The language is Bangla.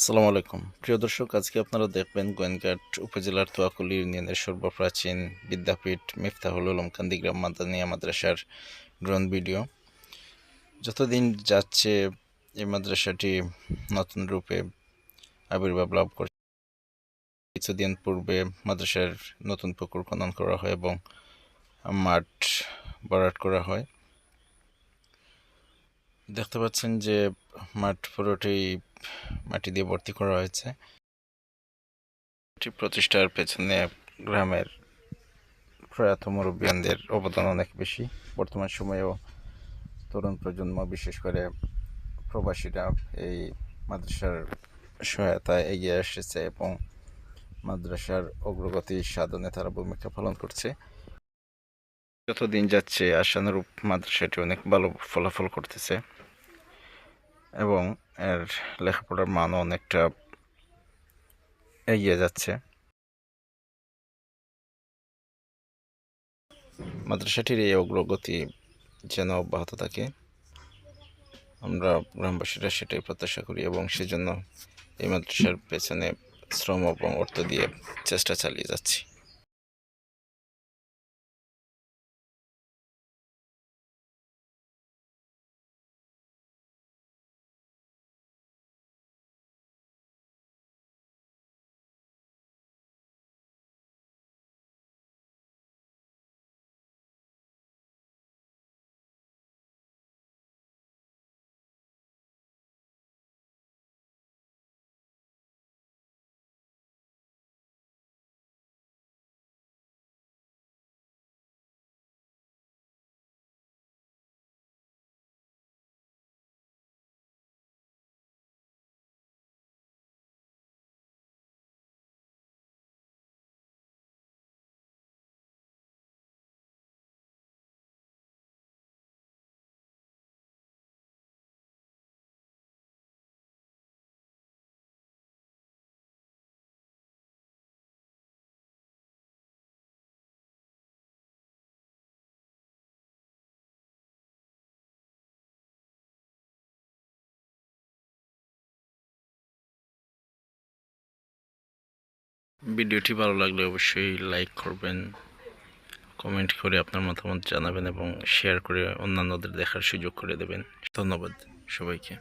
আসসালামু আলাইকুম। প্রিয় দর্শক, আজকে আপনারা দেখবেন গোয়েনঘাট উপজেলার তোয়াকুলি ইউনিয়নের সর্বপ্রাচীন বিদ্যাপীঠ মিফতাহুল উলুম কান্দিগ্রাম মাদানিয়া মাদ্রাসার ড্রোন ভিডিও। যতদিন যাচ্ছে এই মাদ্রাসাটি নতুন রূপে আবির্ভাব লাভ করছে কিছুদিন পূর্বে মাদ্রাসার নতুন পুকুর খনন করা হয় এবং মাঠ ভরাট করা হয়। দেখতে পাচ্ছেন যে মাঠ পুরোটি মাটি দিয়ে ভর্তি করা হয়েছে। প্রতিষ্ঠার পেছনে গ্রামের প্রয়াত মুরব্বিয়ানদের অবদান অনেক বেশি। বর্তমান সময়েও তরুণ প্রজন্ম, বিশেষ করে প্রবাসীরা এই মাদ্রাসার সহায়তায় এগিয়ে এসেছে এবং মাদ্রাসার অগ্রগতি সাধনে তারা ভূমিকা পালন করছে। যতদিন যাচ্ছে, আশানুরূপ মাদ্রাসাটি অনেক ভালো ফলাফল করতেছে। এবং এর লেখাপড়ার মানও অনেকটা এগিয়ে যাচ্ছে। মাদ্রাসাটির এই অগ্রগতি যেন অব্যাহত থাকে, আমরা গ্রামবাসীরা সেটাই প্রত্যাশা করি এবং সেজন্য এই মাদ্রাসার পেছনে শ্রম এবং অর্থ দিয়ে চেষ্টা চালিয়ে যাচ্ছি। ভিডিওটি ভালো লাগলে অবশ্যই লাইক করবেন, কমেন্ট করে আপনার মতামত জানাবেন এবং শেয়ার করে অন্যান্যদের দেখার সুযোগ করে দেবেন। ধন্যবাদ সবাইকে।